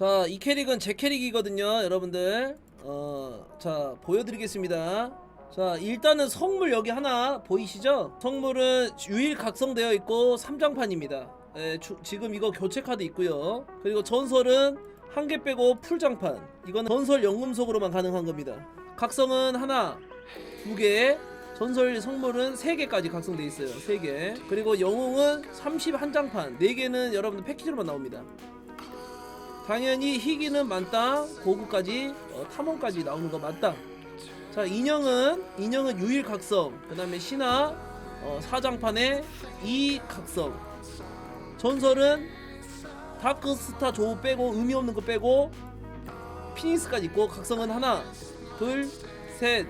자, 이 캐릭은 제 캐릭이거든요, 여러분들. 어, 자, 보여드리겠습니다. 자, 일단은 성물 여기 하나 보이시죠? 성물은 유일 각성되어 있고 3장판입니다. 예, 주- 지금 이거 교체 카드 있고요. 그리고 전설은 한 개 빼고 풀장판. 이거는 전설 연금속으로만 가능한 겁니다. 각성은 하나, 두 개, 전설 성물은 세 개까지 각성돼 있어요. 세 개. 그리고 영웅은 31장판. 네 개는 여러분들 패키지로만 나옵니다. 당연히 희귀는 만땅, 고급까지, 어, 탐험까지 나오는 거 만땅. 자, 인형은 인형은 유일 각성. 그 다음에 신화 어, 사장판에 이 각성. 전설은 다크스타 조우 빼고 의미 없는 거 빼고 피닉스까지 있고 각성은 하나, 둘, 셋,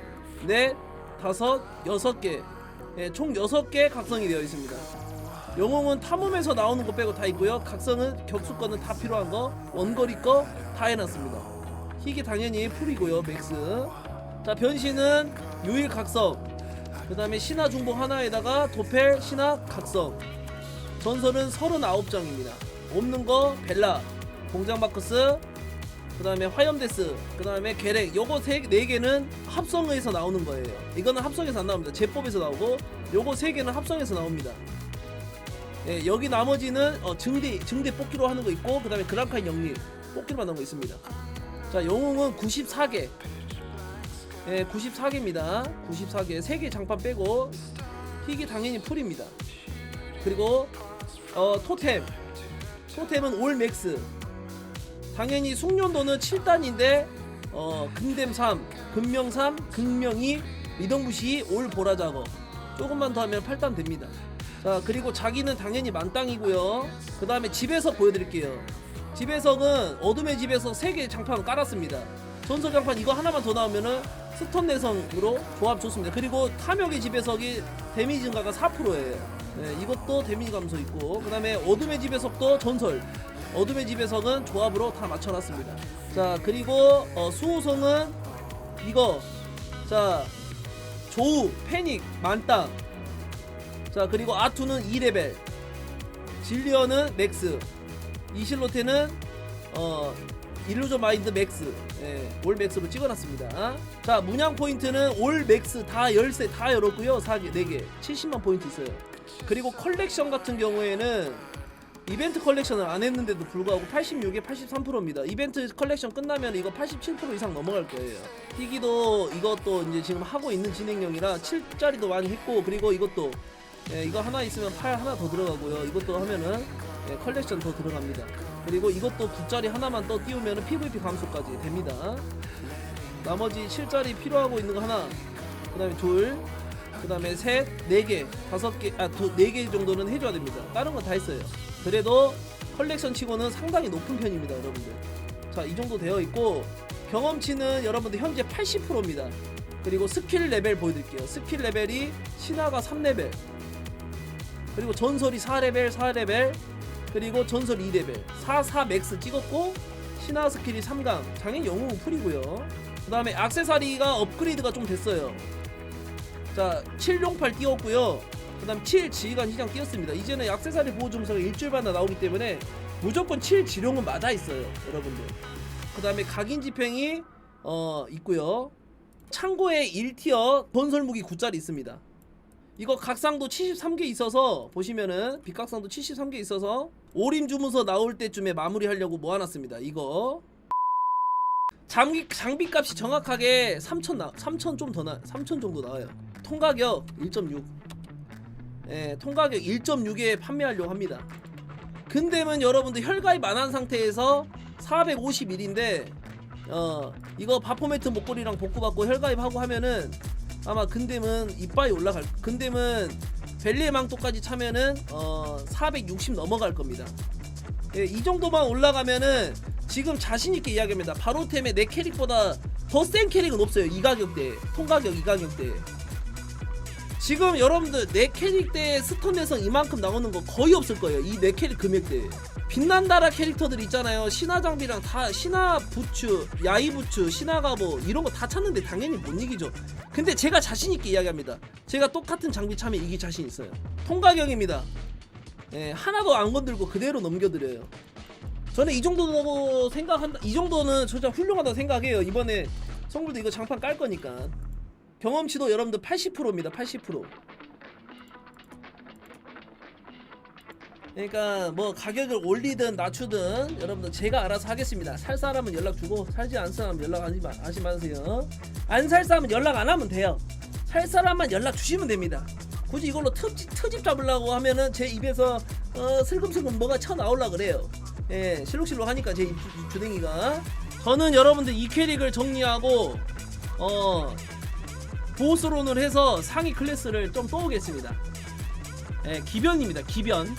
넷, 다섯, 여섯 개. 예, 총 여섯 개 각성이 되어 있습니다. 영웅은 탐험에서 나오는 거 빼고 다 있고요. 각성은 격수 거는 다 필요한 거, 원거리 거 다 해놨습니다. 희귀 당연히 풀이고요, 맥스. 자 변신은 유일 각성. 그 다음에 신화 중복 하나에다가 도펠 신화 각성. 전설은 39장입니다. 없는 거 벨라, 공장 마크스, 그 다음에 화염데스, 그 다음에 계렉. 요거 세, 네 개는 합성에서 나오는 거예요. 이거는 합성에서 안 나옵니다. 제법에서 나오고, 요거 세 개는 합성에서 나옵니다. 예, 여기 나머지는 어, 증대 증대 뽑기로 하는 거 있고 그다음에 그랑카인 영리 뽑기로 만든 거 있습니다. 자 영웅은 94개. 예, 94개입니다. 94개. 3개 장판 빼고 희귀 당연히 풀입니다. 그리고 어, 토템. 토템은 올 맥스. 당연히 숙련도는 7단인데 어, 금댐 3, 금명 3, 금명 2, 미동부시 올 보라 작업. 조금만 더 하면 8단 됩니다. 자 그리고 자기는 당연히 만땅이고요. 그 다음에 집에서 보여드릴게요. 집에석은 어둠의 집에서 3개 장판 깔았습니다. 전설 장판 이거 하나만 더 나오면은 스톤 내성으로 조합 좋습니다. 그리고 탐욕의 집에석이 데미지 증가가 4%예요. 네, 이것도 데미지 감소 있고 그 다음에 어둠의 집에석도 전설 어둠의 집에석은 조합으로 다 맞춰놨습니다. 자 그리고 어, 수호성은 이거. 자 조우 패닉 만땅 자 그리고 아투는 2레벨. 질리언은 맥스. 이실로테는 어 일루전 마인드 맥스. 예, 올 맥스로 찍어놨습니다. 자 문양 포인트는 올 맥스 다 열세 다 열었고요. 4개 4개. 70만 포인트 있어요. 그리고 컬렉션 같은 경우에는 이벤트 컬렉션을 안 했는데도 불구하고 86에 83%입니다. 이벤트 컬렉션 끝나면 이거 87% 이상 넘어갈 거예요. 희기도 이것도 이제 지금 하고 있는 진행형이라 7짜리도 많이 했고 그리고 이것도 예, 이거 하나 있으면 팔 하나 더 들어가고요. 이것도 하면은 예, 컬렉션 더 들어갑니다. 그리고 이것도 9짜리 하나만 더 띄우면은 PVP 감소까지 됩니다. 나머지 7짜리 필요하고 있는 거 하나, 그 다음에 둘, 그 다음에 셋, 네 개, 다섯 개, 아, 두, 네개 정도는 해줘야 됩니다. 다른 건다 했어요. 그래도 컬렉션 치고는 상당히 높은 편입니다, 여러분들. 자, 이 정도 되어 있고, 경험치는 여러분들 현재 80%입니다. 그리고 스킬 레벨 보여드릴게요. 스킬 레벨이 신화가 3레벨, 그리고 전설이 4레벨, 4레벨, 그리고 전설 2레벨, 4, 4 맥스 찍었고, 신화 스킬이 3강, 당연히 영웅은 풀이고요. 그 다음에 악세사리가 업그레이드가 좀 됐어요. 자, 7용팔 띄웠고요. 그 다음 7 지휘관 시장 띄웠습니다. 이제는 액세서리 보호 점수가 일주일마다 나오기 때문에 무조건 7 지룡은 맞아 있어요, 여러분들. 그 다음에 각인 집행이 어 있고요. 창고에 1티어 건설 무기 9짜리 있습니다. 이거 각상도 73개 있어서 보시면은 빛각상도 73개 있어서 오림 주문서 나올 때쯤에 마무리하려고 모아놨습니다. 이거 장비 장비값이 정확하게 3천 나 3천 좀 더 나, 3천 정도 나와요. 통가격 1.6. 예, 통가격 1.6에 판매하려고 합니다. 근데면 여러분들 혈가입 안 한 상태에서 451인데 어 이거 바포매트 목걸이랑 복구 받고 혈가입하고 하면은 아마 근댐은 이빠이 올라갈 근댐은 벨리의 망토까지 차면은 어 460 넘어갈 겁니다. 예, 이 정도만 올라가면은 지금 자신 있게 이야기합니다. 바로템의 내 캐릭보다 더 센 캐릭은 없어요. 이 가격대, 통가격 이 가격대. 지금 여러분들 내 캐릭 대 스톤에서 이만큼 나오는 거 거의 없을 거예요. 이 내 캐릭 금액대. 빛난다라 캐릭터들 있잖아요. 신화 장비랑 다 신화 부츠, 야이 부츠, 신화 가보 이런 거 다 찾는데 당연히 못 이기죠. 근데 제가 자신 있게 이야기합니다. 제가 똑같은 장비 차면 이기 자신 있어요. 통가격입니다. 예, 하나도 안 건들고 그대로 넘겨드려요. 저는 이 정도라고 생각한다. 이 정도는 진짜 훌륭하다고 생각해요. 이번에 성물도 이거 장판 깔 거니까. 경험치도 여러분들 80%입니다. 80%. 그러니까 뭐 가격을 올리든 낮추든 여러분들 제가 알아서 하겠습니다. 살 사람은 연락 주고 살지 않은 사람은 연락 하지, 마, 하지 마세요. 안 살 사람은 연락 안 하면 돼요. 살 사람만 연락 주시면 됩니다. 굳이 이걸로 트집, 트집 잡으려고 하면은 제 입에서 어, 슬금슬금 뭐가 쳐 나올라 그래요. 예, 실룩실룩 하니까 제 주댕이가. 저는 여러분들 이 캐릭을 정리하고 어 보스론을 해서 상위 클래스를 좀 떠오겠습니다. 예, 기변입니다. 기변.